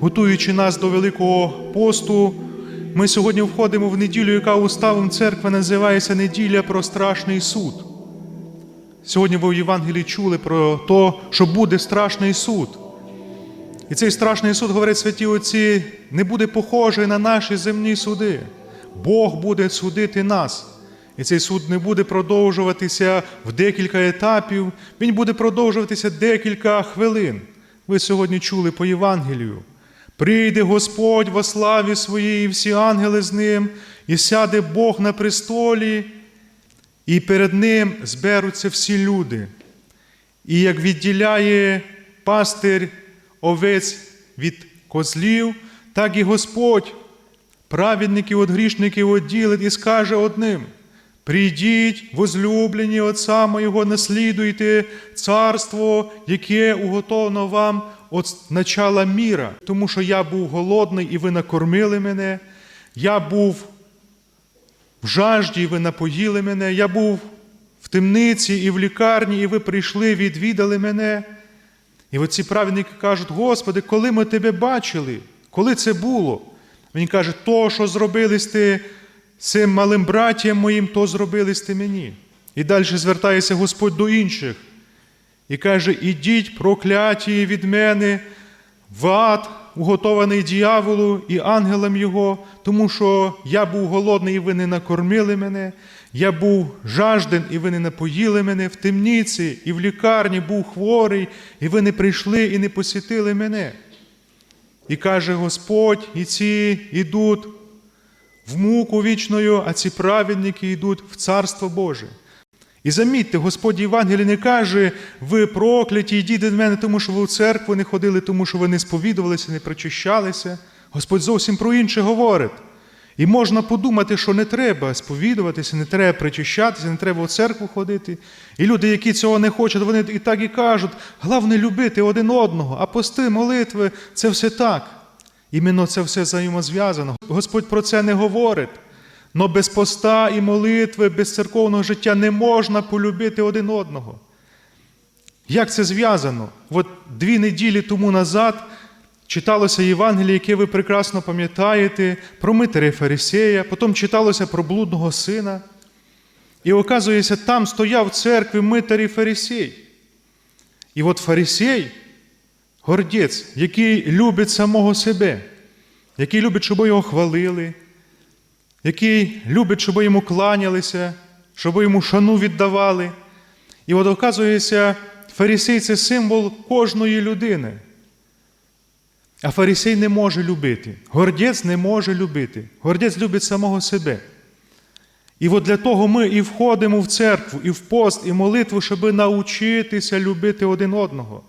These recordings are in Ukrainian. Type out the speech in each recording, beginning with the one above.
Готуючи нас до Великого посту, ми сьогодні входимо в неділю, яка уставом церкви називається неділя про страшний суд. Сьогодні ви в Євангелії чули про те, що буде страшний суд. І цей страшний суд, говорять святі Отці, не буде похожий на наші земні суди. Бог буде судити нас. І цей суд не буде продовжуватися в декілька етапів, він буде продовжуватися декілька хвилин. Ви сьогодні чули по Євангелію. Прийде Господь во славі своїй, і всі ангели з ним, і сяде Бог на престолі, і перед ним зберуться всі люди. І як відділяє пастир овець від козлів, так і Господь праведників від грішників відділить і скаже одним: Прийдіть, возлюблені Отця Моєго, наслідуйте царство, яке уготовано вам від начала міра, тому що я був голодний, і ви накормили мене, я був в жажді, і ви напоїли мене, я був в темниці і в лікарні, і ви прийшли, відвідали мене. І оці праведники кажуть: Господи, коли ми тебе бачили, коли це було? Він каже, то, що зробили сте цим малим братіям моїм, то зробили сте мені. І далі звертається Господь до інших і каже: Ідіть, прокляті від мене, в ад, уготований діяволу і ангелам його, тому що я був голодний, і ви не накормили мене, я був жажден, і ви не напоїли мене в темниці і в лікарні був хворий, і ви не прийшли і не посітили мене. І каже Господь, і ці йдуть в муку вічною, а ці праведники йдуть в Царство Боже. І замітьте, Господь Євангелій не каже, ви прокляті, йдіть від мене, тому що ви в церкву не ходили, тому що ви не сповідувалися, не причащалися. Господь зовсім про інше говорить. І можна подумати, що не треба сповідуватися, не треба причащатися, не треба в церкву ходити. І люди, які цього не хочуть, вони і так і кажуть, головне любити один одного, а пости, молитви це все так. Іменно це все взаємозв'язано. Господь про це не говорить. Но без поста і молитви, без церковного життя не можна полюбити один одного. Як це зв'язано? От дві неділі тому назад читалося Євангеліє, яке ви прекрасно пам'ятаєте, про Митаря Фарисея, потім читалося про блудного сина. І оказується, там стояв в церкві Митар і Фарисей. І от Фарисей, гордець, який любить самого себе, який любить, щоб його хвалили, який любить, щоб йому кланялися, щоб йому шану віддавали. І от оказується, фарисей це символ кожної людини. А фарисей не може любити. Гордець не може любити. Гордець любить самого себе. І от для того ми і входимо в церкву, і в пост, і молитву, щоб навчитися любити один одного.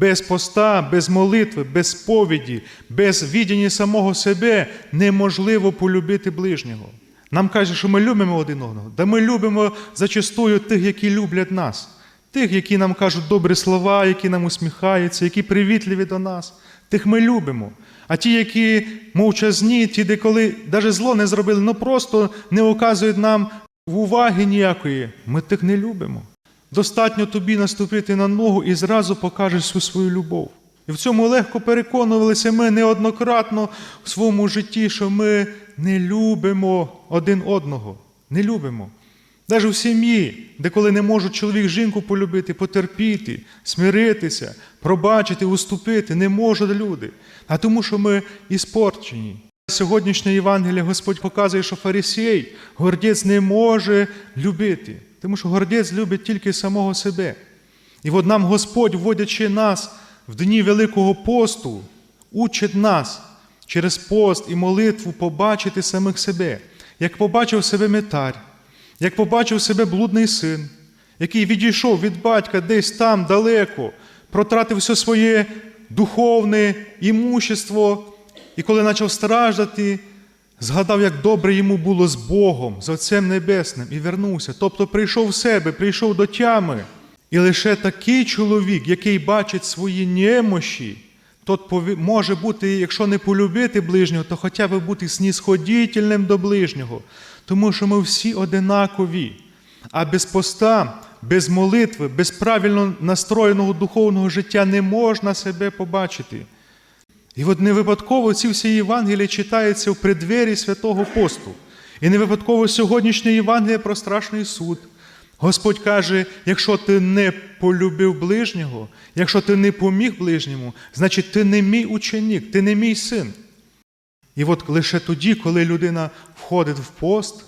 Без поста, без молитви, без сповіді, без віддяння самого себе неможливо полюбити ближнього. Нам каже, що ми любимо один одного. Да ми любимо зачастую тих, які люблять нас, тих, які нам кажуть добрі слова, які нам усміхаються, які привітливі до нас. Тих ми любимо. А ті, які мовчазні, ті, де коли навіть зло не зробили, ну просто не оказують нам уваги ніякої, ми тих не любимо. Достатньо тобі наступити на ногу і зразу покажеш всю свою любов. І в цьому легко переконувалися ми неоднократно в своєму житті, що ми не любимо один одного. Не любимо. Навіть в сім'ї, де коли не можуть чоловік жінку полюбити, потерпіти, смиритися, пробачити, уступити, не можуть люди. А тому, що ми іспорчені. Сьогоднішнє Євангеліє Господь показує, що фарисей, гордець не може любити, тому що гордець любить тільки самого себе. І от нам Господь, вводячи нас в дні Великого посту, учить нас через пост і молитву побачити самих себе, як побачив себе метар, як побачив себе блудний син, який відійшов від батька десь там далеко, протратив все своє духовне імущество, і коли почав страждати, згадав, як добре йому було з Богом, з Отцем Небесним, і вернувся. Тобто прийшов в себе, прийшов до тями. І лише такий чоловік, який бачить свої немощі, тот може бути, якщо не полюбити ближнього, то хоча б бути снісходітельним до ближнього, тому що ми всі одинакові. А без поста, без молитви, без правильно настроєного духовного життя не можна себе побачити. І от не випадково ці всі Євангелії читаються в преддвері святого посту. І не випадково сьогоднішнє Євангеліє про страшний суд. Господь каже: якщо ти не полюбив ближнього, якщо ти не поміг ближньому, значить ти не мій ученик, ти не мій син. І от лише тоді, коли людина входить в пост,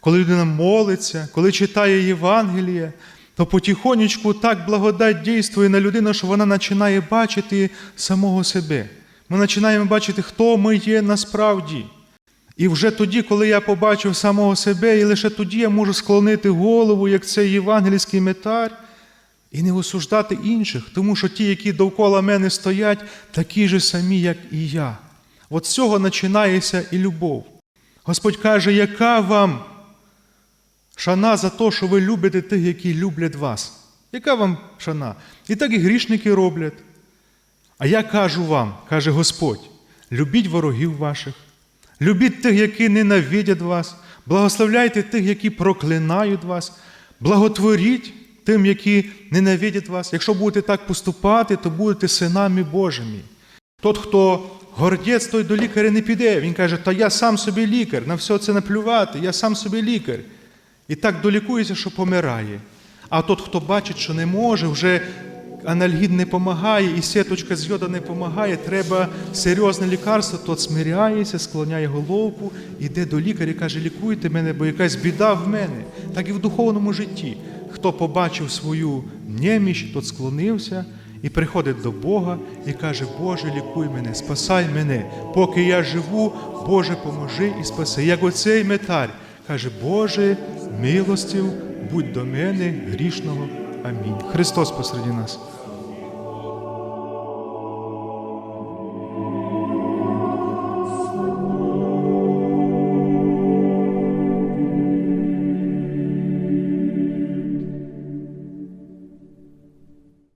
коли людина молиться, коли читає Євангеліє, то потихонечку так благодать дійствує на людину, що вона починає бачити самого себе. Ми починаємо бачити, хто ми є насправді. І вже тоді, коли я побачив самого себе, і лише тоді я можу склонити голову, як цей євангельський метар, і не осуждати інших, тому що ті, які довкола мене стоять, такі ж самі, як і я. От з цього починається і любов. Господь каже, яка вам шана за те, що ви любите тих, які люблять вас. Яка вам шана? І так і грішники роблять. А я кажу вам, каже Господь, любіть ворогів ваших, любіть тих, які ненавидять вас, благословляйте тих, які проклинають вас, благотворіть тим, які ненавидять вас. Якщо будете так поступати, то будете синами Божими. Тот, хто гордець, той до лікаря не піде. Він каже, та я сам собі лікар, на все це наплювати, я сам собі лікар. І так долікується, що помирає. А тот, хто бачить, що не може, вже анальгін не допомагає, і сіточка з йода не допомагає, треба серйозне лікарство, тот смиряється, склоняє головку, йде до лікаря і каже, лікуйте мене, бо якась біда в мене. Так і в духовному житті. Хто побачив свою неміч, тот склонився і приходить до Бога і каже, Боже, лікуй мене, спасай мене. Поки я живу, Боже, поможи і спаси. Як оцей метар каже, Боже, милостив, будь до мене грішного. Амінь. Христос посеред нас.